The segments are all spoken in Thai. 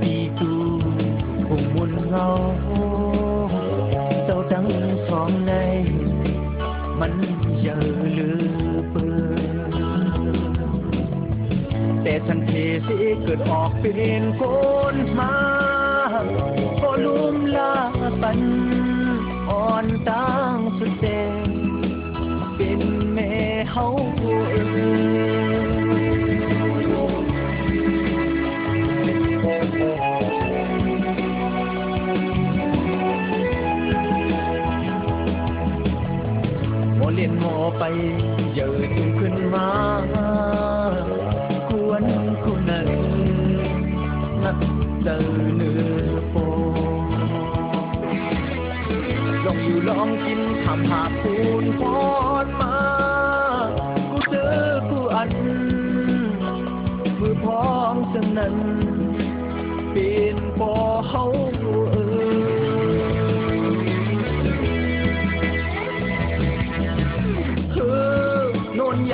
ta vì tu cùng muôn ngao tao trắng xóm này มันจะลือเปืนแต่ทันทีสิเเล่นโมไปเยอะจึงขึ้นมาควรคุณนั้นนักเจอเนื้อโปลองอยู่ลองกินทำหาปูนพอดมากูเจอกูอัน มือพร้อมจังนั้น เป็นปอเฮา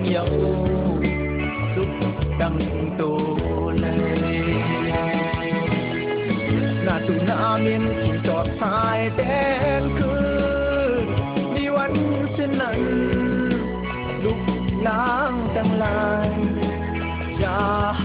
มเลี้ยงเหยาสุดดังตัวเลยหน้าตุนามียนกินจอดสายแดนคืนมีวันเช่นนั้นลุกล้างตั้งลายอย่าเฮ